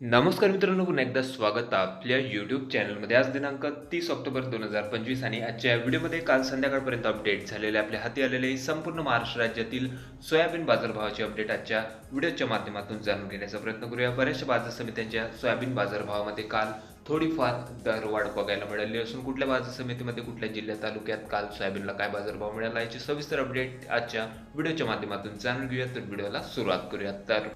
नमस्कार मित्रांनो पुन्हा एकदा स्वागत आपल्या यूट्यूब चॅनलमध्ये आज दिनांक तीस ऑक्टोबर दोन हजार पंचवीस आणि आजच्या व्हिडिओमध्ये काल संध्याकाळपर्यंत अपडेट झालेले आपल्या हाती आलेले संपूर्ण महाराष्ट्र राज्यातील सोयाबीन बाजारभावाचे अपडेट आजच्या व्हिडिओच्या माध्यमातून जाणून घेण्याचा प्रयत्न करूया. बऱ्याचशा बाजार समित्यांच्या सोयाबीन बाजारभावामध्ये काल थोडीफार दरवाढ बघायला मिळाली असून कुठल्या बाजार समितीमध्ये कुठल्या जिल्ह्यात तालुक्यात काल सोयाबीनला काय बाजारभाव मिळाला याची सविस्तर अपडेट आजच्या व्हिडिओच्या माध्यमातून जाणून घेऊया. तर व्हिडिओला सुरुवात करूया. तर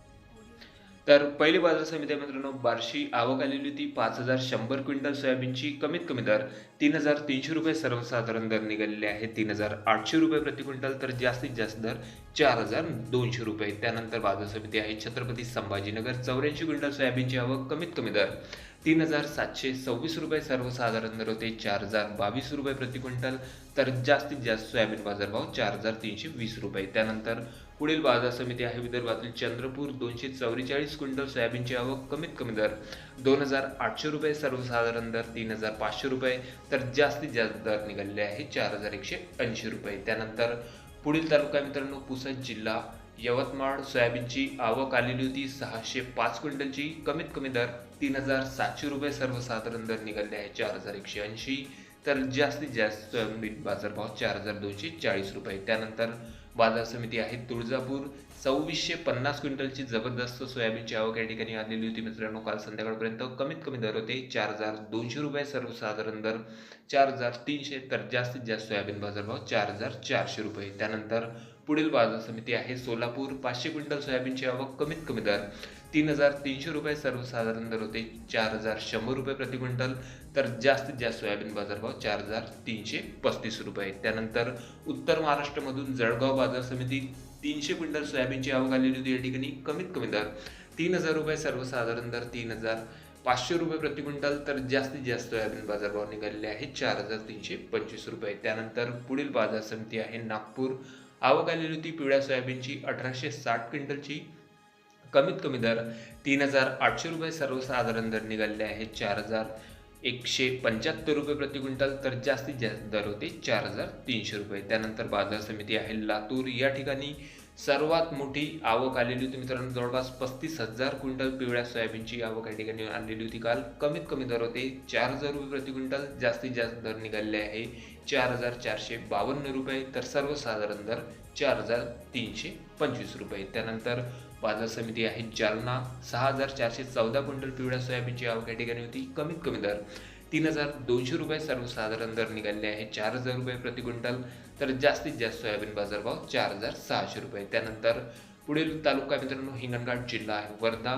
तर पहिली बाजार समिती मित्रांनो बार्शी. आवक आलेली होती पाच हजार शंभर क्विंटल सोयाबीनची. कमीत कमी दर तीन हजार तीनशे रुपये. सर्वसाधारण दर निघालेले आहे तीन हजार आठशे रुपये प्रति क्विंटल तर जास्तीत जास्त दर चार हजार दोनशे रुपये. त्यानंतर बाजार समिती आहे छत्रपती संभाजीनगर. चौऱ्याऐंशी क्विंटल सोयाबीनची आवक कमीत कमी दर तीन हजार सातशे सव्वीस रुपये. सर्वसाधारण दर होते चार हजार बावीस रुपये प्रति क्विंटल तर जास्तीत जास्त सोयाबीन बाजारभाव चार हजार तीनशे वीस रुपये. त्यानंतर पुढील बाजार समिती आहे विदर्भातील चंद्रपूर दोनशे चौवेचाळीस क्विंटल सोयाबीनची आवक कमीत कमी दर दोन हजार आठशे रुपये सर्वसाधारण दर तीन हजार पाचशे रुपये तर जास्तीत जास्त दर निघालेले आहे चार हजार एकशे ऐंशी रुपये. त्यानंतर पुढील तालुका मित्रांनो पुसद जिल्हा यवतमाळ सोयाबीनची आवक आलेली होती सहाशे पाच क्विंटलची कमीत कमी दर तीन हजार सातशे रुपये सर्वसाधारण दर निघाले आहे चार हजार एकशे ऐंशी तर जास्तीत जास्त सोयाबीन बाजारभाव चार हजार दोनशे चाळीस रुपये. त्यानंतर बाजार समिती आहे. तुळजापूर सव्वीसशे पन्नास क्विंटलची जबरदस्त सोयाबीनची आवक या ठिकाणी आलेली होती मित्रांनो. काल संध्याकाळपर्यंत कमीत कमी दर होते. चार हजार दोनशे रुपये सर्वसाधारण दर. चार हजार तीनशे तर जास्तीत जास्त सोयाबीन बाजारभाव चार हजार चारशे रुपये. त्यानंतर पुढील बाजार समिती आहे. सोलापूर पाचशे क्विंटल सोयाबीनची आवक कमीत कमी दर तीन हजार तीनशे रुपये सर्वसाधारण दर होते चार हजार शंभर रुपये प्रति क्विंटल. तर जास्तीत जास्त सोयाबीन बाजारभाव चार हजार तीनशे पस्तीस रुपये. त्यानंतर उत्तर महाराष्ट्रामधून जळगाव बाजार समिती तीनशे क्विंटल सोयाबीनची आवक आलेली होती या ठिकाणी कमीत कमी दर तीन हजार रुपये सर्वसाधारण दर तीन हजार पाचशे रुपये प्रति क्विंटल. तर जास्तीत जास्त सोयाबीन बाजारभाव निघालेले आहे चार हजार तीनशे पंचवीस रुपये. त्यानंतर पुढील बाजार समिती आहे नागपूर आवक आलेली होती पिवळ्या सोयाबीनची अठराशे साठ क्विंटलची. कमीत कमी दर तीन हजार आठशे रुपये सर्वसाधारण दर निघालेले आहे. चार हजार एकशे पंच्याहत्तर रुपये प्रति क्विंटल तर जास्तीत जास्त दर होते चार हजार तीनशे रुपये. त्यानंतर बाजार समिती आहे लातूर. या ठिकाणी सर्वात मोठी आवक आलेली होती मित्रांनो जवळपास पस्तीस हजार क्विंटल पिवळ्या सोयाबीनची आवक या ठिकाणी आणलेली होती. काल कमीत कमी दर होते चार हजार रुपये प्रति क्विंटल जास्तीत जास्त दर निघालेले आहे चार हजार चारशे बावन्न रुपये तर सर्वसाधारण दर चार हजार तीनशे पंचवीस रुपये. त्यानंतर बाजार समिती आहे जालना सहा हजार चारशे चौदा क्विंटल पिवळ्या सोयाबीनची आवक या ठिकाणी होती. कमीत कमी दर तीन हजार दोनशे रुपये सर्वसाधारण दर निघाले आहे. चार हजार रुपये प्रति क्विंटल तर जास्तीत जास्त सोयाबीन बाजारभाव चार हजार सहाशे रुपये. त्यानंतर पुढील तालुका मित्रांनो हिंगणघाट जिल्हा आहे. वर्धा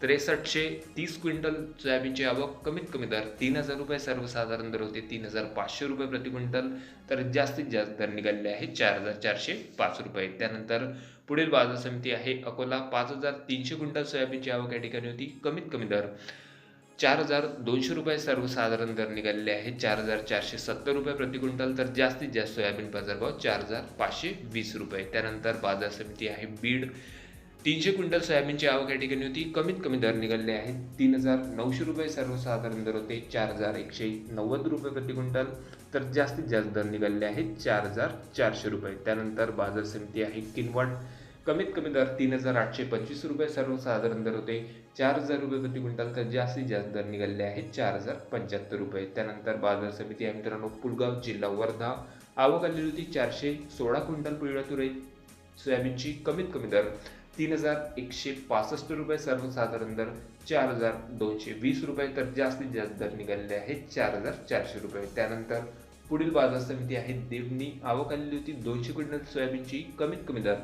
त्रेसष्टशे तीस क्विंटल सोयाबीनची आवक कमीत कमी दर तीन हजार रुपये सर्वसाधारण दर होते तीन हजार पाचशे रुपये प्रति क्विंटल तर जास्तीत जास्त दर निघालेले आहे चार हजार चारशे पाच रुपये. त्यानंतर पुढील बाजार समिती आहे अकोला पाच हजार तीनशे क्विंटल सोयाबीनची आवक या ठिकाणी होती कमीत कमी दर चार हजार दोनशे रुपये सर्वसाधारण दर निघालेले आहे चार हजार चारशे सत्तर रुपये प्रति क्विंटल तर जास्तीत जास्त सोयाबीन बाजारभाव चार हजार पाचशे वीस रुपये. त्यानंतर बाजार समिती आहे बीड. तीनशे क्विंटल सोयाबीनची आवक या ठिकाणी होती. कमीत कमी दर निघालेले आहेत. तीन हजार नऊशे रुपये सर्वसाधारण दर होते. चार हजार एकशे नव्वद रुपये प्रति क्विंटल तर जास्तीत जास्त दर निघालेले आहेत. चार हजार चारशे रुपये. त्यानंतर बाजार समिती आहे किनवट. कमीत कमी दर तीन हजार आठशे पंचवीस रुपये सर्वसाधारण दर होते. चार हजार रुपये प्रति क्विंटल तर जास्तीत जास्त दर निघालेले आहेत चार हजार पंच्याहत्तर रुपये. त्यानंतर बाजार समिती आहे मित्रांनो पुलगाव जिल्हा वर्धा. आवक आलेली होती चारशे सोळा क्विंटल पिवळ्या तुरे सोयाबीनची कमीत कमी दर तीन हजार एकशे पासष्ट रुपये सर्वसाधारण दर चार हजार दोनशे वीस रुपये तर जास्तीत जास्त दर निघालेले आहेत चार हजार चारशे रुपये. त्यानंतर पुढील बाजार समिती आहे देवनी आवक आलेली होती दोनशे क्विंटल सोयाबीनची कमीत कमी दर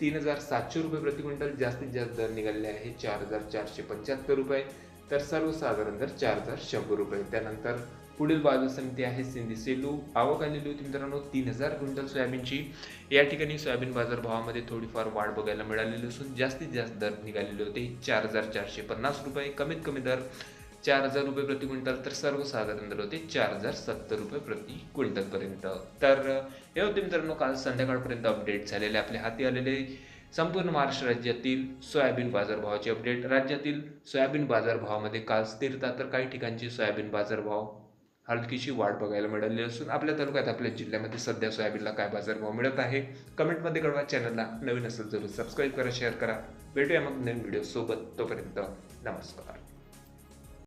तीन हजार सातशे रुपये प्रति क्विंटल जास्तीत जास्त दर निघालेले आहे चार हजार चारशे पंच्याहत्तर रुपये. तर सर्वसाधारण दर चार हजार शंभर रुपये. त्यानंतर पुढील बाजार समिती आहे सिंधी सेलू आवक आलेली होती मित्रांनो तीन हजार क्विंटल सोयाबीनची. या ठिकाणी सोयाबीन बाजार भावामध्ये थोडीफार वाढ बघायला मिळालेली असून जास्तीत जास्त दर निघालेले होते चार हजार चारशे पन्नास रुपये. कमीत कमी दर चार हजार रुपये प्रति क्विंटल तर सर्वसाधारण दर होते चार हजार सत्तर रुपये प्रति क्विंटलपर्यंत तर हे होते मित्रांनो काल संध्याकाळपर्यंत अपडेट झालेले आपल्या हाती आलेले संपूर्ण महाराष्ट्र राज्यातील सोयाबीन बाजारभावाचे अपडेट राज्यातील सोयाबीन बाजारभावामध्ये काल स्थिरता तर काही ठिकाणची सोयाबीन बाजारभाव हलकीशी वाढ बघायला मिळाली असून आपल्या तालुक्यात आपल्या जिल्ह्यामध्ये सध्या सोयाबीनला काय बाजारभाव मिळत आहे? कमेंटमध्ये कळवा चॅनलला नवीन असेल जरूर सबस्क्राईब करा शेअर करा. भेटूया मग नवीन व्हिडिओ सोबत. तोपर्यंत नमस्कार.